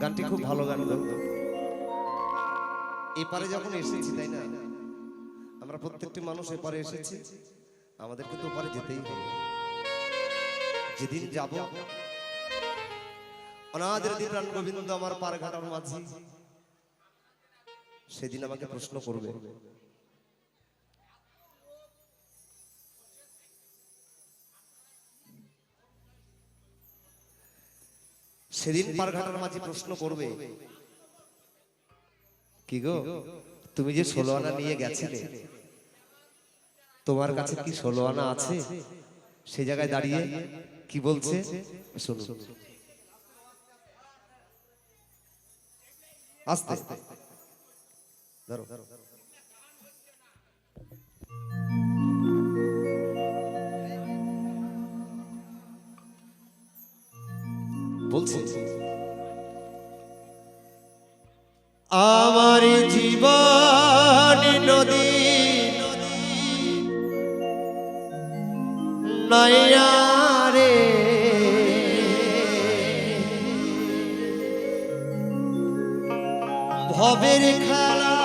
গানটি খুব ভালো গান গো এপারে যখন এসেছি, তাই না? আমরা প্রত্যেকটি মানুষ এপারে এসেছি। আমাদেরকে তো ওপারে যেতেই হবে। যেদিন যাব, অনাদের দিন রান গোবিন্দ আমার পার ঘাটার মাঝি। সেদিন আমাকে প্রশ্ন করবে। সেদিন পারঘাটার মাঝে প্রশ্ন করবে কি গো তুমি যে ষোলো আনা নিয়ে গেছিলে তোমার কাছে কি ষোলো আনা আছে? সে জায়গায় দাঁড়িয়ে কি বলছে? শুনুন। আস্তে। ধরো। বলছি। আমার জীবন নদী। নয়ারে। ভবের খেলা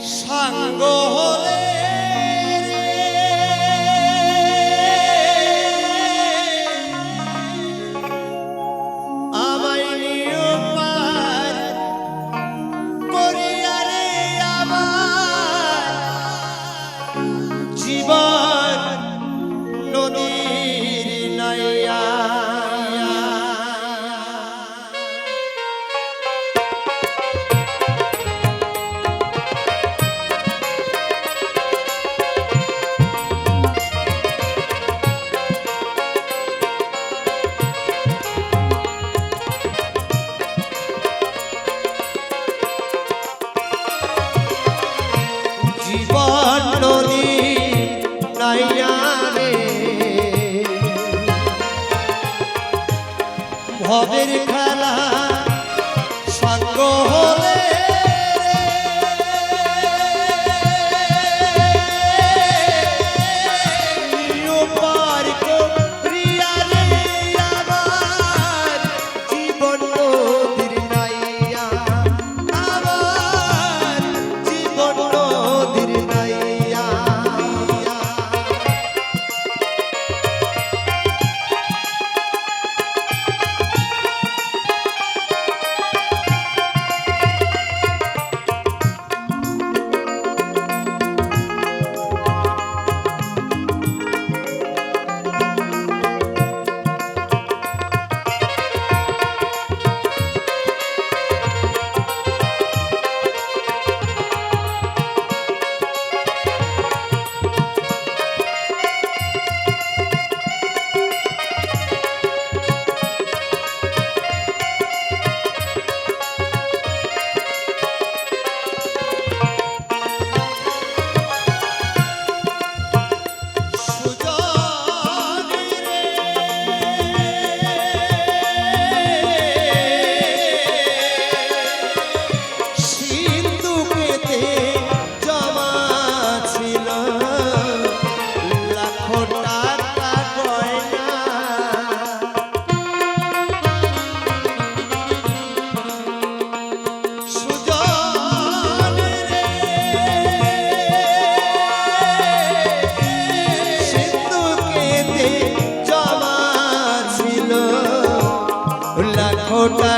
সাঙ্গ হলে জীবন নদী নাইয়া রে ভবের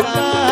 Santa.